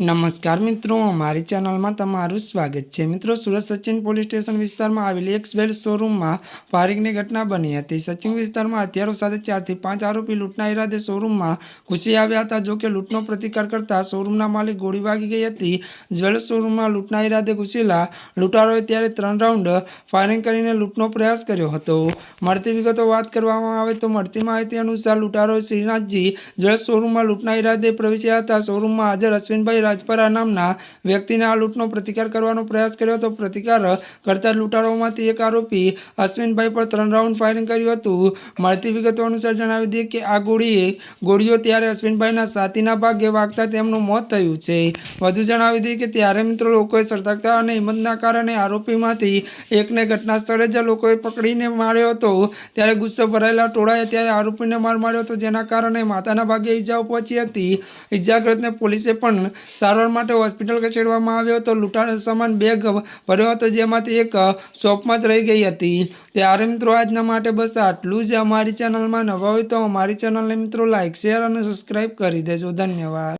નમસ્કાર મિત્રો, અમારી ચેનલમાં તમારું સ્વાગત છે. મિત્રો, સુરત સચિન પોલીસ સ્ટેશન વિસ્તારમાં આવેલી એક બેલ્ટ શોરૂમમાં ફાયરિંગની ઘટના બની હતી. સચિન વિસ્તારમાં હથિયારો સાથે ચારથી પાંચ આરોપી લૂંટના ઈરાદે શોરૂમમાં ઘૂસી આવ્યા હતા. જોકે લૂંટનો પ્રતિકાર કરતા શોરૂમના માલિક ગોળી વાગી ગઈ હતી. જ્વેલર્સ શોરૂમમાં લૂંટના ઈરાદે ઘૂસેલા લૂંટારોએ ત્યારે ત્રણ રાઉન્ડ ફાયરિંગ કરીને લૂંટનો પ્રયાસ કર્યો હતો. મળતી વિગતો વાત કરવામાં આવે તો મળતી માહિતી અનુસાર લૂંટારોએ શ્રીનાથજી જ્વેલર્સ શોરૂમમાં લૂંટના ઈરાદે પ્રવેશ્યા હતા. શોરૂમમાં હાજર અશ્વિનભાઈ રાજપરા નામના વ્યક્તિને આ લૂંટનો પ્રતિકાર કરવાનો પ્રયાસ કર્યો હતો. પ્રતિકાર કરતા લૂંટારોમાંથી એક આરોપી અશ્વિનભાઈ પર ત્રણ રાઉન્ડ ફાયરિંગ કર્યું હતું. મળતી વિગતો અનુસાર જણાવી દઈએ કે આ ગોળીએ ગોળીઓ ત્યારે અશ્વિનભાઈના છાતીના ભાગે વાગતા તેમનું મોત થયું છે. વધુ જણાવી દઈએ કે ત્યારે મિત્રો લોકોએ સતર્કતા અને હિંમતના કારણે આરોપીમાંથી એકને ઘટના સ્થળે જ લોકોએ પકડીને માર્યો હતો. ત્યારે ગુસ્સો ભરાયેલા ટોળાએ ત્યારે આરોપીને માર માર્યો હતો, જેના કારણે માથાના ભાગે ઈજાઓ પહોંચી હતી. ઈજાગ્રસ્તને પોલીસે પણ સારવાર માટે હોસ્પિટલ ખસેડવામાં આવ્યો હતો. લૂંટાણ સામાન બેગ ભર્યો હતો જેમાંથી એક શોપમાં જ રહી ગઈ હતી. ત્યારે મિત્રો આજના માટે બસ આટલું જ. અમારી ચેનલમાં નવા હોય તો અમારી ચેનલને મિત્રો લાઇક શેર અને સબસ્ક્રાઈબ કરી દેજો. ધન્યવાદ.